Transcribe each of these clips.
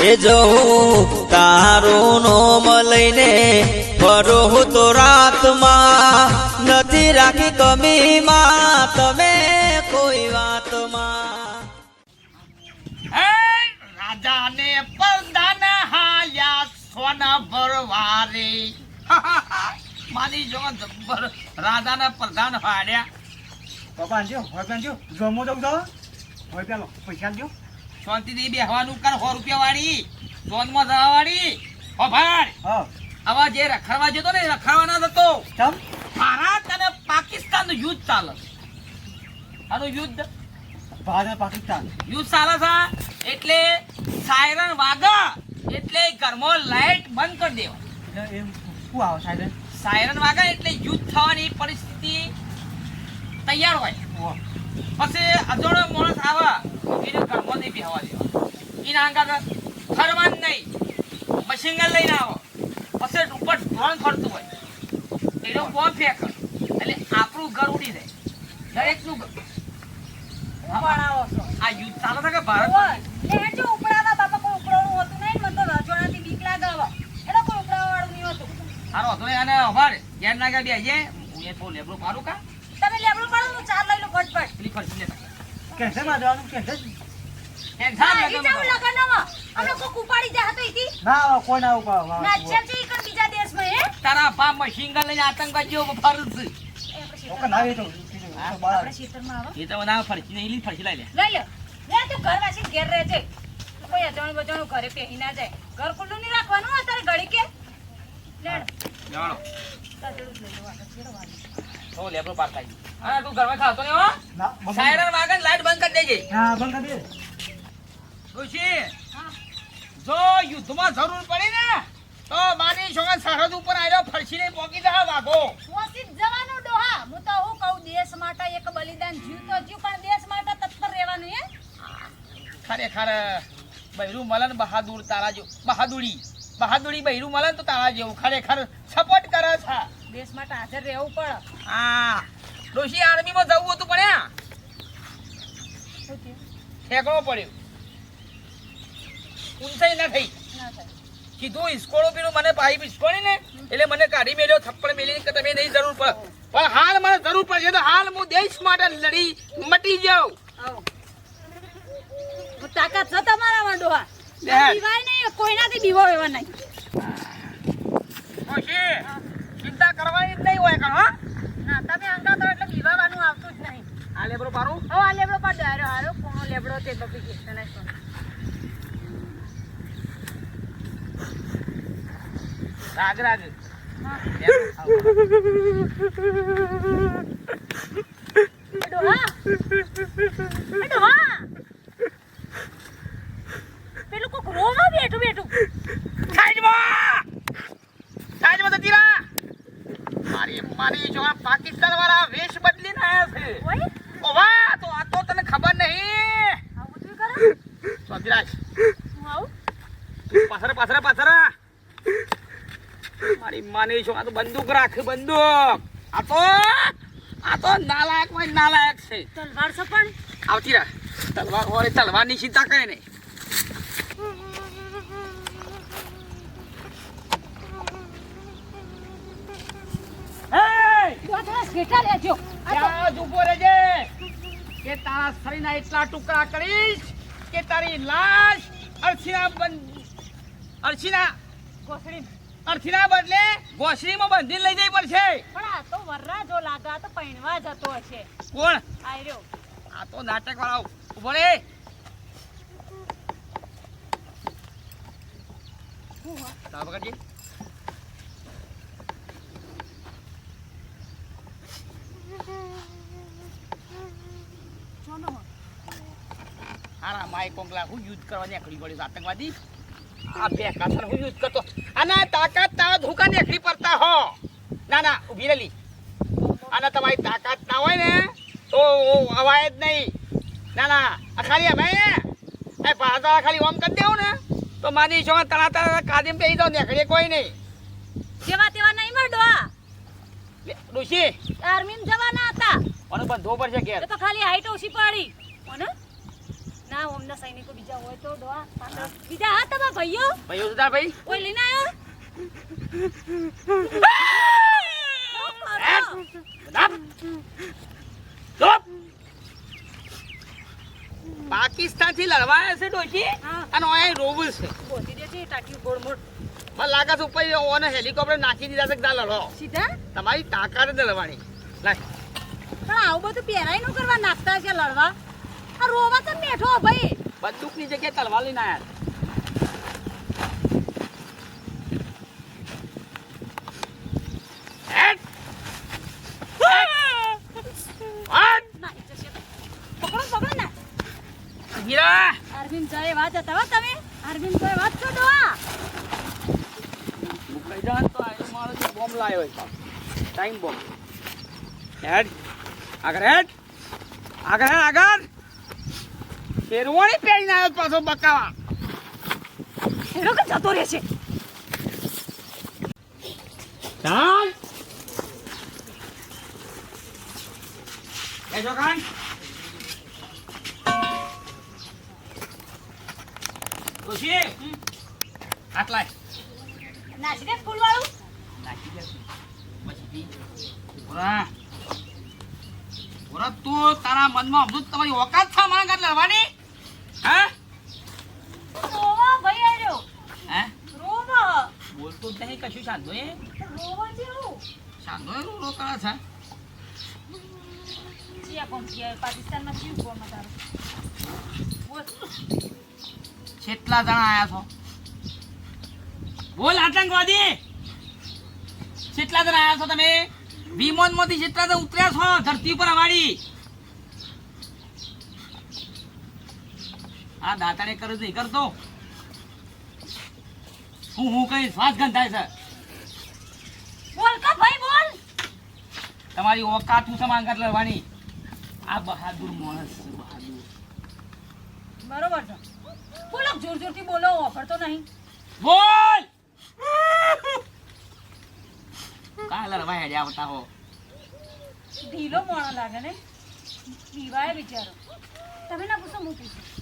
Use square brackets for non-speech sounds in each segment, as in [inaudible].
એ જો તારું નોમ લઈને ફરો હું તો રાતમાં નથી રાખી કમીમાં તમે કોઈ વાતમાં. હે રાજાને પરદાન હાલ્યા સોના ભરવારે. [laughs] મારી જો જબ્બર રાજાને પ્રધાન હાડ્યા બાબા જો હોય પેનજો જમો હોય પેલો પૈસા દો શાંતિથી બેહવાનું કર સો રૂપિયા વાળી જોનમાં જવા વાળી ઓભાડ હા. આવા જે રખડવા જતો ને એ રખડવા ના જતો ભારત અને પાકિસ્તાનનું યુદ્ધ ચાલે. આનું યુદ્ધ? ભારત પાકિસ્તાન. યુદ્ધ ચાલે છે. એટલે સાયરન વાગા. એટલે ઘરમાં લાઈટ બંધ કરી દેવા. એમ શું આવે સાયરન સાયરન વાગા એટલે યુદ્ધ થવાની પરિસ્થિતિ તૈયાર હોય. પછી અજોડો માણસ આવે એને કામમાં નહીં બેહવા દેવા. એના અંગાત ફરવાનું નહીં. મશીન ગન લઈને આવો. પછી ઉપર ડ્રોન ફરતું હોય. એનો બોમ્બ ફેંક એટલે આપણું ઘર ઉડી જાય. દરેકનું ઘર. આ યુદ્ધ ચાલે છે કે ભારત એ હેઠે ઉપડાવા બાપા કોઈ ઉપડાવવાનું હોતું નહીં મને તો રજવાડાથી બીક લાગે હવે. એટલે કોઈ ઉપડાવવાવાળું નહીં હોતું. સારો હતો આને અભાર યાર ના ગાડી હું એ થોડું લેબડું પાડું કા? તમે લેબડું પાડો હું ચાર લઈ લો ફટફટ. પેલી ફરસી લેતા. કેન્સરમાં જવાનું કેન્સર ટેન્શન હા, લેતો ઈ જાવું નતો. લગનમાં. અમે કોક ઉપાડી જાય તો ઈથી. ના આવે કોઈ ના ઊભા ઊભા, ના, ઊભા. જેમ છે ઈ કણ બીજા દેશમાં, હે? તારા બાપ મશીન ગન લઈને એ આપણે ઓકે, ના એ તો હા? બહાર. આપણે ખેતરમાં આવો. એ તો ના ફરસી નહીં લી ફરસી લઈ લે લઈ લે તું ઘર વાસીને ઘેર રહેજે. કોઈ અજાણું બજાણું ઘરે પહેરી ના જાય. ઘર ખુલ્લું નહીં રાખવાનું અત્યારે તારે ઘડી કે. લેડો. જાણો જ. તો લેબડું પાર ખાઈ હા તું ઘરમાં ખાતો હો? ના, દે. સાયરન વાગે ને લાઈટ બંધ કરી દેજે. હા બંધ કરી દે. હા. જો યુદ્ધમાં જરૂર પડી ને તો મારી છોકરા સરહદ ઉપર આવ્યો ફરસીને પોકી જા વાગો પહોંચી જ ડોહા. હું તો હું કહું દેશ માટે એક બલિદાન જીવ તો જીવ પણ દેશ માટે તત્પર રહેવાનું હે. ખરેખર બૈરું મલન બહાદુર તારા જેવું બહાદુરી. બહાદુરી બૈરું મલન તો તારા જેવું. ખરેખર સપોર્ટ કરે છે. દેશ માટે હાજર રહેવું પડે. હા. ડોશી આર્મીમાં જવું હતું પણ ઠેકણો પડ્યો. ઊંચાઈ ના થઈ. કીધું ઈસ્કોળો પીનું મને પાઇપ ઈસ્કોળી ને એટલે મને કાઢી મેળ્યો થપ્પડ મેળી કે તમે નહીં જરૂર પડે. પણ હાલ મને જરૂર પડશે તો હાલ હું દેશ માટે લડી મટી જાઉં. તાકાત છે તમારામાં ડોહા. બીવાય નહીં કોઈનાથી બીવો એવા નહીં. કરવાની જ નહીં હોય હા. ના તમે અંગાતો એટલે પીવાવાનું આવતું જ નહીં. આ લેબડો પારો હવે આ લેબડો પાડો હારો હારો કોનો લેબડો તે બબી કે તને શું રાગ રાગ. હા. ડોહા. ડોહા પેલું કોક રોમાં બેઠું બેઠું સાઈડમાં! સાઈડમાં જતી રહા. મારી મારી જો આ પાકિસ્તાન વાળા વેશ બદલીને આયા છે ઓય ઓવા તો આ તો તને ખબર નહીં. આવું બધું કરે સ્વાતિરાજ. હું આવું? પાછળ પાછળ પાછળ. મારી માની છો આ તો બંદૂક રાખ બંદૂક. આ તો આ તો નાલાયકમાં નાલાયક છે. તલવાર છે આવતી રાખ તલવાર હોય તલવારની ચિંતા કઈ નહીં. તો થોડા શેઠા લેજો ત્યાં જ રહેજે. કે તારા શરીરના એટલા ટુકડા કરીશ કે તારી લાશ અરછીના બંધ અરછીના કોસડી અરછીના બદલે ગોસડીમાં બંધીને લઈ જઈ પડશે. પણ આ તો વર્રા જો લાગે તો પૈણવા જતો હશે. કોણ? આયરો. આ તો નાટક વાળા ઊભો રે. તાર પકડજે જોનો હો. હારા કોંગલા હું યુદ્ધ કરવા નીકળી પડ્યો આતંકવાદી? આ બે કાસર હું યુદ્ધ કરતો. અને તાકાત તારા ધોકા નીકળી પડતા હો. ના ના ઊભી રહેલી. અને તમારી તાકાત ના હોય ને તો અવાય જ નહીં. ના ના આ ખાલી અમે એ પાછા ખાલી ઓમ કરી દેવું ને તો માની છો તણા તણા કાદીમ પે દો નીકળે કોઈ નહીં. જેવા તેવા નહીં મળો ઋષિ આર્મીમાં જવાના હતા. મને બંધવો પડશે ઘેર. એ તો ખાલી હાઈટ ઓછી પડી. ના ઓમના સૈનિકો બીજા હોય તો ડોહા બીજા હા તમારા ભાઈઓ? ભાઈ સુધા ભાઈ. કોઈ લઈને આવ્યો પાકિસ્તાનથી લડવા આવ્યા છે ડોશી. અને ઓય રોબલ છે. ગોતી દે છે ટાંકી ગોળ મોળ મને લાગે છે ઉપર ઓને હેલિકોપ્ટર નાખી દીધા છે કે લડો? સીધા? તમારી તાકાત જ લડવાની. લાય. પણ આવું બધું પહેરાયનું કરવા નાખતા છે લડવા. આ રોવા તો બેઠો ભાઈ. બંદૂકની જગ્યાએ તલવાર લઈને આયા હીરા! અરવિંદ જય વાત હતા હો તમે. અરવિંદ જય વાત છો ડોહા મુકાઈ જા તો આ મારો જે બોમ્બ લાવ્યો છે. ટાઈમ બોમ્બ હેડ આગળ હેડ આગળ હેડ આગળ. શેરવાણી પહેરીને આવ્યો પાછો બકાવા? એનો કે જતો રહેશે ચાલ. એ જોકાન. ખુશી આટલા નાસી દે ફૂલ વાળું નાખી દે પછી ઓરા ઓરા તું તારા મનમાં અમૃત તમારી ઓકાત છે મારા એટલે લડવાની હે? રોવા ભાઈ આર્યો હે? રોવા. બોલતો જ નહીં કશું શાંતો એ રોવા જેવું. શાંતો એ રો કરે છે? જીયા કોમ પાકિસ્તાનમાં જીવ કોમ તારો કેટલા જણા આયા છો? બોલ આતંકવાદી. કેટલા જણા આયા છો તમે? વિમાનમાંથી જેટલા ઉતર્યા છો ધરતી ઉપર અમારી આ દાતાને કરે નહીં કરતો હું હું કઈ શ્વાસ ગંધાય છે. બોલ કા ભાઈ બોલ. તમારી ઓકાત હું સમાન કર લેવાની આ બહાદુર માણસ છે બહાદુર. બરોબર છે. બોલો જોર જોરથી બોલો વાપરતો નહીં. બોલ! કાલ રવા હેડ્યા આવતા હો? ઢીલો મોણો લાગે ને. પીવાય બિચારો. તમે ના પૂછો હું પૂછું.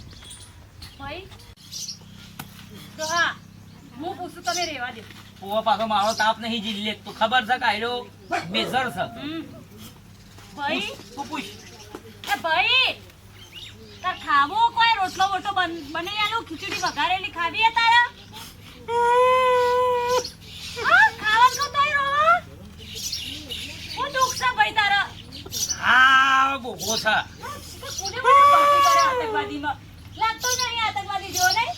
તો હા હું પૂછું તમે રેવા દે. ઓ પાછો મારો તાપ નહીં જીલી લે તો ખબર છે કાયલો મેજર છે? ભાઈ? તું પૂછ. એ ભાઈ તાર ખાવો કોઈ રોટલો બોટલો બન આલું ખીચડી વઘારેલી ખાવી હે તારા? હા ખાવાનું કો તોય રોવા હું દુઃખ છે ભાઈ તારા. હા બોબો છે કોને કરે આતંકવાદીમાં? લાગતો જ નહીં આતંકવાદી જેવો નહીં?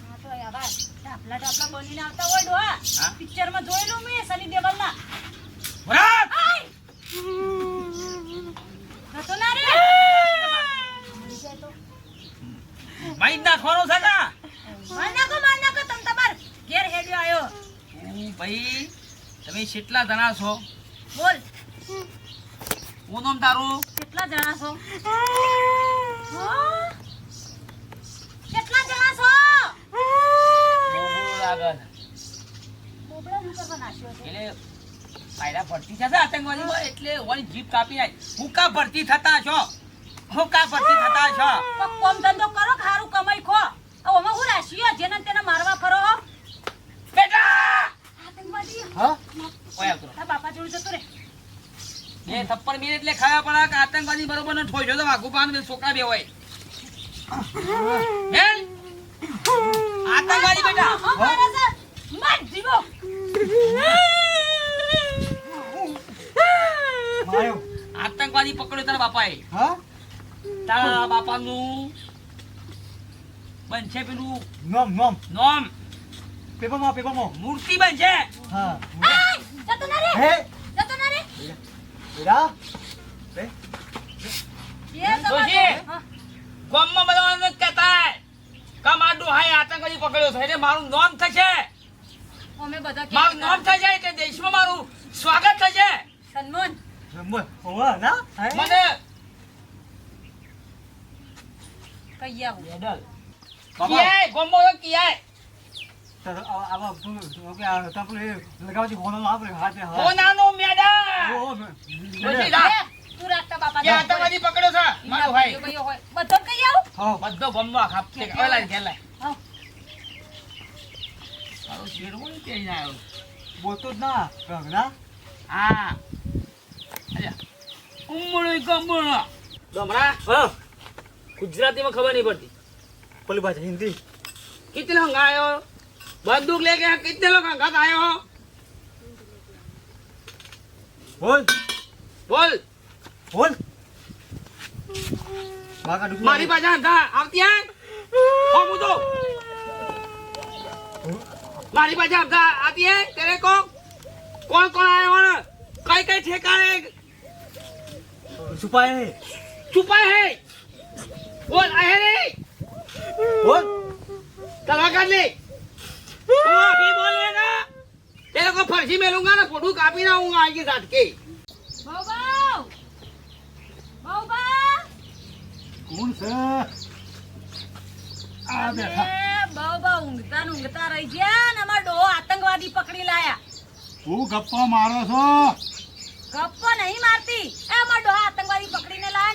હા તો આવા ઢાપલા ઢાપલા બનીને આવતા હોય ડોહા. પિક્ચરમાં જોયેલું મેં સની દેવલના. બરાબર આય! જતો ના રે. માઈ નાખવાનો છે કા માર નાખો, માર નાખો, તમ તમાર ઘેર હેડ્યો આયો. હું ભાઈ તમે કેટલા જણા છો બોલ, હું નામ તારું કેટલા જણા છો? હા? કેટલા જણા છો? બોબો લાગે છે. બોબડા નું કરવા નાખ્યો છે. એટલે પાયરા ભરતી થશે આતંકવાદીમાં એટલે ઓની જીપ કાપી નાખ હું કા ભરતી થતા છો હું કા ભરતી થતા છો કોમ ધંધો કરો ખારું કમાઈ ખો ઓમાં હું રાશિયો જેને તેને મારવા ફરો. બેટા આતંકવાદી હા ઓય આવતો બાપા જોડે જતો રે બે થપ્પડ મિનિટ એટલે ખાવા પડા કે આતંકવાદી બરોબર નો ઠોઈ તો વાઘુ પાન છોકરા બે હોય હેલ આતંકવાદી બેટા મારા સર મત જીવો માર્યો આતંકવાદી પકડ્યો તારા બાપાએ. હા? તારા બાપાનું બનશે પેલું નોમ નોમ. નોમ. પેપરમાં પેપરમાં. મૂર્તિ બનશે. હા. જતો ના રે. હે? જતો ના રે. બેટા બે. ગામમાં બધા કહેતા. કે મારું ડોહાએ આતંકવાદી પકડ્યો છે. એટલે મારું નોમ થશે. અમે બધા મારું નોમ થશે એટલે દેશમાં મારું સ્વાગત થશે સન્માન નંબર ઓવા ના હે મને કહી આવું મેડલ બાબા કિયાય ગામમાં તો કિયાય તો આવા આવા ઓકે આ તપલે લગાવજી ફોન આપણે હાથે હા હોનાનું મેડલ ઓ જોશી લા તું રાખતા બાપા કે આતંકવાદી પકડ્યો છે મારો ભાઈ ભાઈઓ હોય બધો કઈ આવું હા બધો ગમનો આખા તે હવે લાય ઘેર લાય હા. મારો શેરવો ને ક્યાંય ના આવ્યો બોલતો જ ના ગંગના હા. ગમણો ગમરા હા. ગુજરાતીમાં ખબર નહીં પડતી. બોલી ભાષા હિન્દી? કિતનો ગાયો બંદૂક લેકે કિતનો ઘાત આયો? બોલ. બોલ. બોલ. મારી ભાષા હતા આવતી આ ઓ મુદો મારી ભાષા હતા આતી હે તેરે કો. કોણ કોણ આયો કઈ કઈ ઠેકાણે? છુપાય હે. છુપાય હે. બોલ આહેરે બોલ. કરવા કાઢ બોલ લેના તે લોકો ફરસી મેલુંગા ને ફોટો કાપી નાખુંગા આગે સાથ કે બહુ બહુ કોણ છે? આ બેઠા. બહુ બહુ ઊંઘતા ઊંઘતા રહી ગયા ને અમાર ડો આતંકવાદી પકડી લાયા. હું ગપ્પો મારો છો? ગપ્પો નહીં મારતી. એ અમાર ડો આતંકવાદી પકડીને લાયા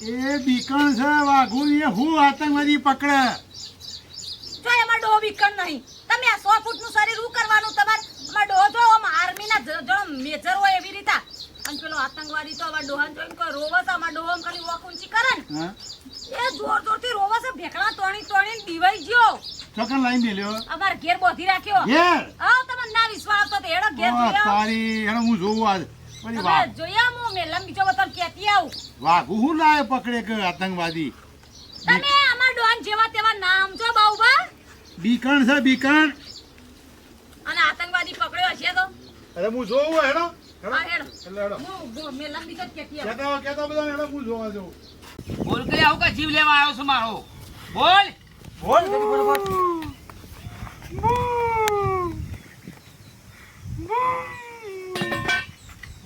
એ બીકણ છે વાઘુ એ હું આતંકવાદી પકડે. જો એમાં ડો બીકણ નહીં. તમે આ સો ફૂટનું શરીર શું કરવાનું તમારે એમાં ડો જો આર્મી ના જો મેજર હોય એવી રીતે. અને પેલો આતંકવાદી તો આવા ડોહન જોઈને કોઈ રોવે છે આમાં ડોહો ખાલી વોક કરે ને. એ જોર જોરથી રોવે છે ભેખડા તોણી તોણી દીવાઈ ગયો. ચોકન લાઈન મેલ્યો? અમાર ઘેર બોધી રાખ્યો. ઘેર? આવ તમને ના વિશ્વાસ તો હેડો ઘેર તારી એને હું જોઉં આજ. વાઘ હું પકડે કે આતંકવાદી? તમે આમાં ડોન જેવા તેવા નામ છો બાઉભા? બીકણ છે બીકણ. અને આતંકવાદી પકડ્યો હશે તો? અરે હું જોઉં હેડો. હા હેડો. એટલે હેડો. હું ગો- મેલમ બીજો જ કહેતી આવું? કેતા કેતા બધા હેડો હું જોવા જઉં. બોલ કે આવું કા જીવ લેવા આવ્યો છું મારો? બોલ. બોલ બોલ બોલ.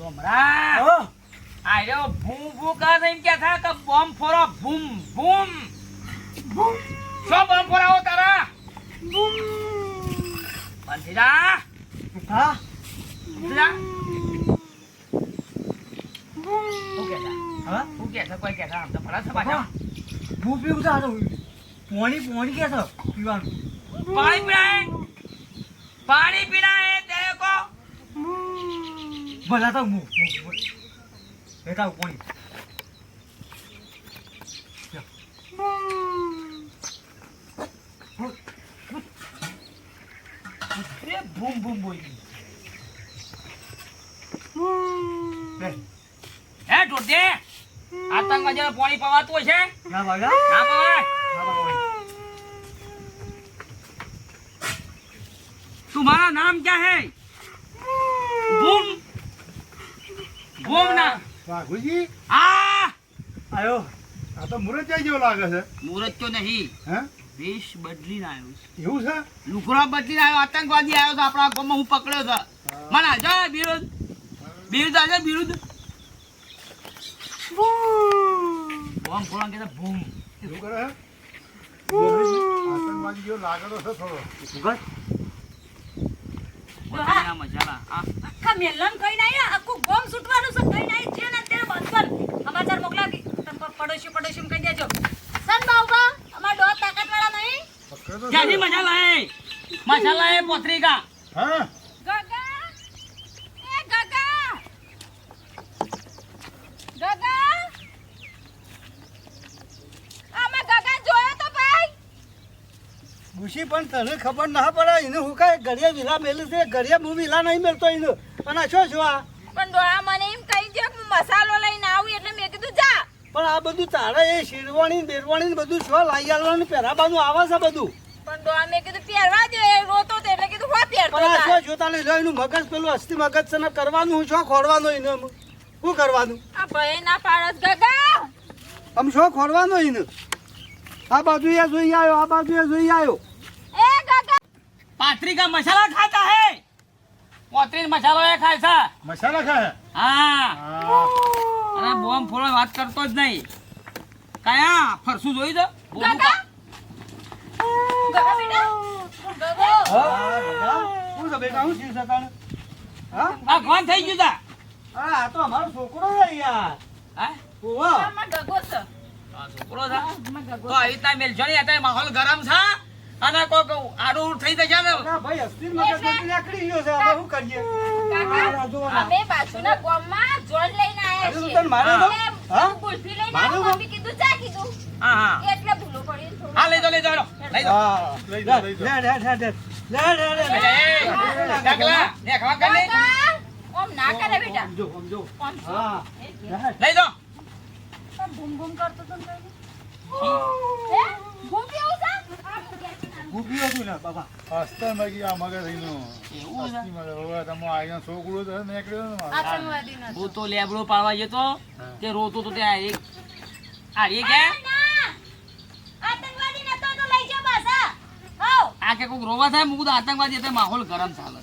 ગમરા હા. આયો ભૂમ ભૂ કર એમ કે થા કે બોમ્બ ફોરો ભૂમ ભૂમ! શો બોમ્બ ફોરાવો તારા? બંધીરા હા. બંધીરા શું કે છે? હા? શું કે છે? કોઈ કે આમ તો ફરા છે. પાછા હું પીવું તો. પોણી પોણી કે છે પીવાનું. પાણી પીના પાણી કો ભલા તો હું બેટા પોણી અરે ભૂમ ભૂમ બોલી બે હે ટોટે આતંકવાદીને પાણી પવાતું હશે ના બાગા ના પવાય ના બાગા तुम्हारा नाम क्या है ઓમ ના વાઘુજી? આ! આયો. આ તો મુરત જાય જેવો લાગે છે. મુરત તો નહીં. હે? દેશ બદલીને આવ્યો એવું છે? લુકડા બદલીને આવ્યો આતંકવાદી આવ્યો તો આપણા ગામમાં હું પકડ્યો છે. મને આજો બિરુદ. બિરુદ આજે બિરુદ. બોમ. ફોડા કે બૂમ. એવું કરે? આતંકવાદી જેવો લાગડો છે થોડો. ઉગર પોતાના આખા મેલન કઈ નહીં આખું ગોમ છૂટવાનું છે કઈ છે ને અત્યારે બંધ કર સમાચાર મોકલાવી પડોશી પડોશી કહી દેજો. સન બાઉભા અમાર ડોહ તાકાત વાળા નહીં ક્યાંથી મસાલા હે મસાલા હે પોતરીકા. હા ગગા એ ગગા ગગા આમાં ગગા જોયો તો ભાઈ ગુશી પણ તને ખબર ના પડે એને હું કાંઈ ઘડિયા વિલા મેલું છે ઘડીએ હું વિલા નહીં મેળતો એને. અને આ શું શું આ? પણ ડોહા મને એમ કહી દે કે હું મસાલો લઈને આવું એટલે મેં કીધું જા. પણ આ બધું તારે એ શેરવાણી બેરવાણી ને બધું શું લાઈ આલવાનું પહેરાવાનું આવે છે બધું? પણ આ મેં કીધું પહેરવા દે રોતો તો એટલે કીધું હો પહેરતો પણ આ. શું જોતા લઈ એનું મગજ પેલું અસ્થિ મગજ છે ને કરવાનું હું શું ખોરવાનું એને શું કરવાનું? આ ભય ના પાડસ ગગા. આમ શું ખોરવાનું એને? આ બાજુ એ જોઈ આવ્યો આ બાજુ એ જોઈ આવ્યો. પાથરી કા મસાલા ખાતા હે? પોતરી મસાલો એ ખાય છે. મસાલા ખાય? હા. અને બોમ્બ ફોડો વાત કરતો જ નહીં. કયા ફરસું જોઈ દો બોમ્બ ગગા બેટા? ગગો શું છે બેટા શું થયું છે તને? હા? આ કોણ થઈ ગયું તા હા આ તો અમારો છોકરો છે યાર હા? ઓવા આમાં ગગો છે. આ છોકરો છે. તો આવી રીતના મેલજો નહીં અત્યારે માહોલ ગરમ છે. અને કોક આડું થઈ જશે ને ના ભાઈ અસ્થિર મગજ નીકળી ગયો છે હવે શું કરીએ કાકા આ જો ના. અમે બાજુના ગામમાં જોડ લઈને આયા છીએ તને મારે તો? હા? ગુલ્ફી લઈને આવ્યો મમ્મી કીધું ચા કીધું હા હા એટલે ભૂલો પડી થોડું. હા લઈ જાઓ લઈ જાઓ લઈ જાઓ લઈ જાઓ, લઈ જાઓ. લે, લે, લે, લે. લે, લે, લે, લે. ને ખવા કર લે. ઓમ ના કરે બેટા સમજો. ઓમ છો. હા. લઈ જાઓ તો બૂમ બૂમ કરતો તો ને? ઊભી હતું ને બાબા અસ્તર મગી આ મગજનું. એવું છે? હવે તમે આયા છોકરો તો નીકળ્યો ને આતંકવાદી હું. તો લેબડો પાડવા જતો તે. રોતો તો ત્યાં એક આ કે ના. આતંકવાદી નતો તો લઈ જાઓ પાછા. હઉ. આ કે કોઈક રોવા થાય મુકું આતંકવાદી એટલે માહોલ ગરમ ચાલે.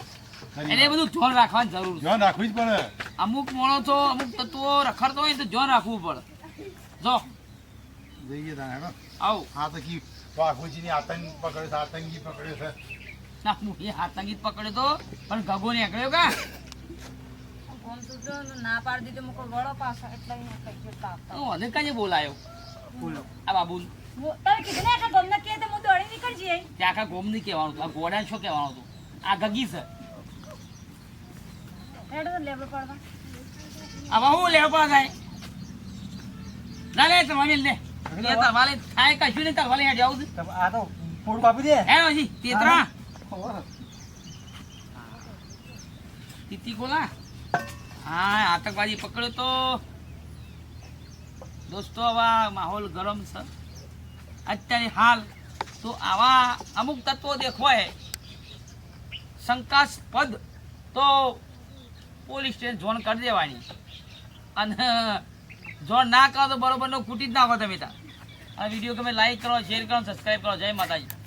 એટલે બધું ધ્યાન રાખવાની જરૂર છે. ધ્યાન રાખવી જ પડે. અમુક માણસો અમુક તત્વો રખડતો હોય તો ધ્યાન રાખવું પડે. જો. જઈએ તાણે હેડો. આવું. હા તો કી બાપુજીની આતંક પકડે છે આતંકી પકડે છે. ના હું એ આતંકી પકડ્યો તો પણ ગગો નીકળ્યો કા? આમ તો ને ના પાડી દીધો મુકો વળો પાછો એટલે એને કઈ જતા આવતા તો મને બોલાયો. બોલો. આ બાબુ. હું- તમે કીધું ને આખા ગમને કહે તો હું દોડી નીકળી જઈએ તે આખા ગોમ નહીં કહેવાનું હતું. આ ગોડા શું કહેવાનું હતું? આ ગગી છે. હેડો તો લેબડો પાડવા. હું લેવા પડે થાય ના લે તમારી લે. એ તમારે થાય કશું નહીં તમારે હેડ આવું આ તો ફોડ કાપી દે. હે હજી તેતરા. તીતી ગોલા. હા આતંકવાદી પકડ્યો તો. દોસ્તો આવા માહોલ ગરમ છે. અત્યારે હાલ તો આવા અમુક તત્વો દેખવાય. શંકાસ્પદ તો પોલીસ સ્ટેશન જોન કરી દેવાની. અને જોન ના કરો તો બરોબરનો ખૂટી જ નાખો તમે ત્યાં આ વીડિયો તમે લાઈક કરો શેર કરો સબસ્ક્રાઈબ કરો. જય માતાજી.